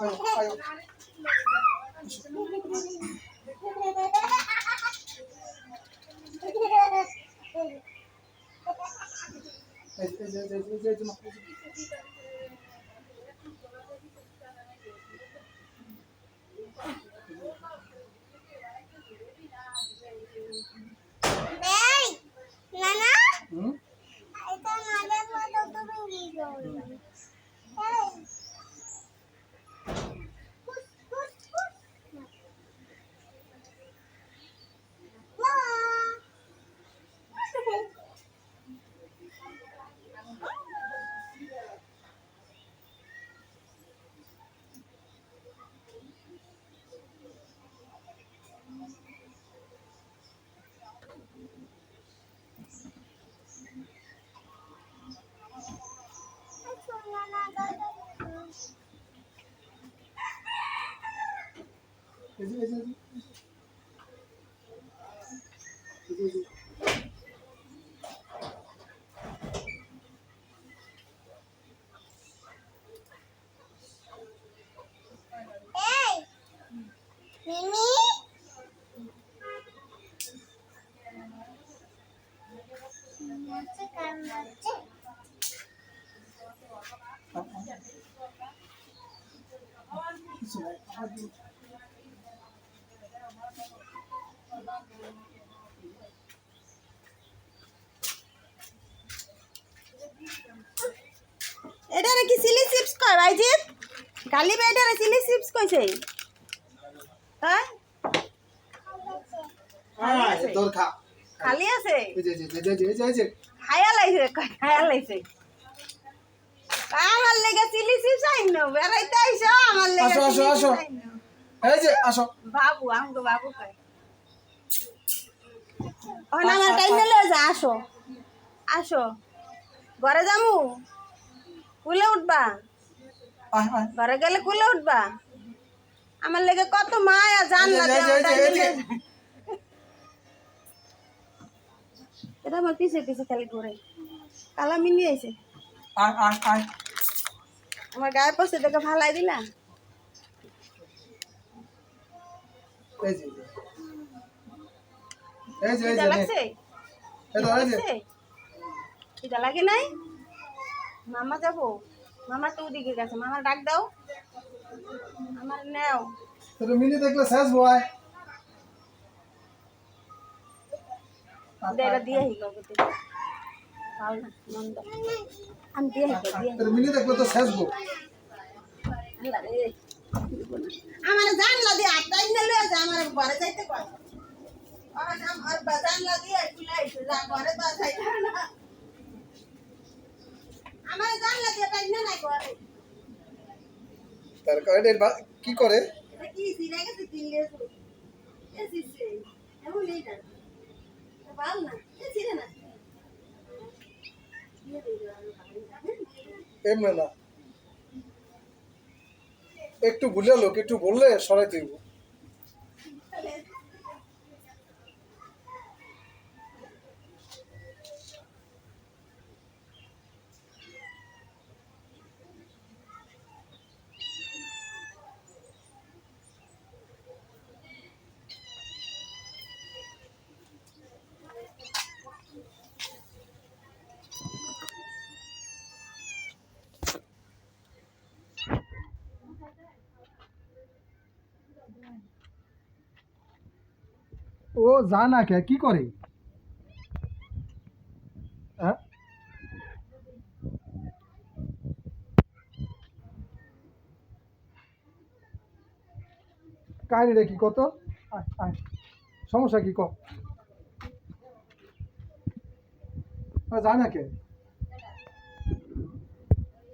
আয়ো আয়ো এই যে, এই যে, এই যে, এই যে, এই যে, মা, এই যে। এই নানা হুম? এটা মাদের মতো তুমি কি করবে এই পুশ পুশ পুশ এই যে, এই যে, এই যে। এই যে, এই যে। এই মিমি নাচে কার নাচে আ, আ। কিছু নাই, আবার দিন। এটা কি চিলি চিপস কয় ভাইজিৎ কালি বেটা চিলি চিপস কইছে। হ্যাঁ? তোর খা। খালি আছে। খায়া লাইছে খায়া লাইছে আমার লেগে চিলি চিপস আইন বেড়াইতে আইসো আমার লেগে আসো, আসো, আসো। এই যে, আসো। বাবু আমগো বাবু কয়। ওখানে আমার টাইম নিলে যা আসো। আসো। ঘরে যামু? কুলে উঠবা। ঘরে গেলে কুলে উঠবা। আমার লেগে কত মায়া জানলা। এটা আমার পিছে পিছে খালি ঘুরে। কালা মিনি আইছে। আমার গায়ে পড়ছে দেখে ফালাই দিলা। লাগছে? লাগে নাই? মামা যাব। মামা তো ওদিকে গেছে। মামা ডাক দাও। আমার নেও। তোর মিনি দেখলে শেষ ভয় এটা দিয়ে হিগো গতি আমি দিয়ে দিয়ে তোর মিনি দেখলে তো শেষ ভয় আল্লাহ রে। আমার জানলা দিয়ে আটটাই নিলে আমার ঘরে যাইতে কয় আমার আমার জানলা দিয়ে খুলাইছে যা ঘরে তো না আমার জানলা দিয়ে টাইম না নাই ঘরে তার কারণে কি করে? এমন না। একটু বুঝলে একটু বললে সরাই দিব। ও যা না কে, কি করে? হ্যাঁ? রে কি কত। সমস্যা কি ক? জানা কে?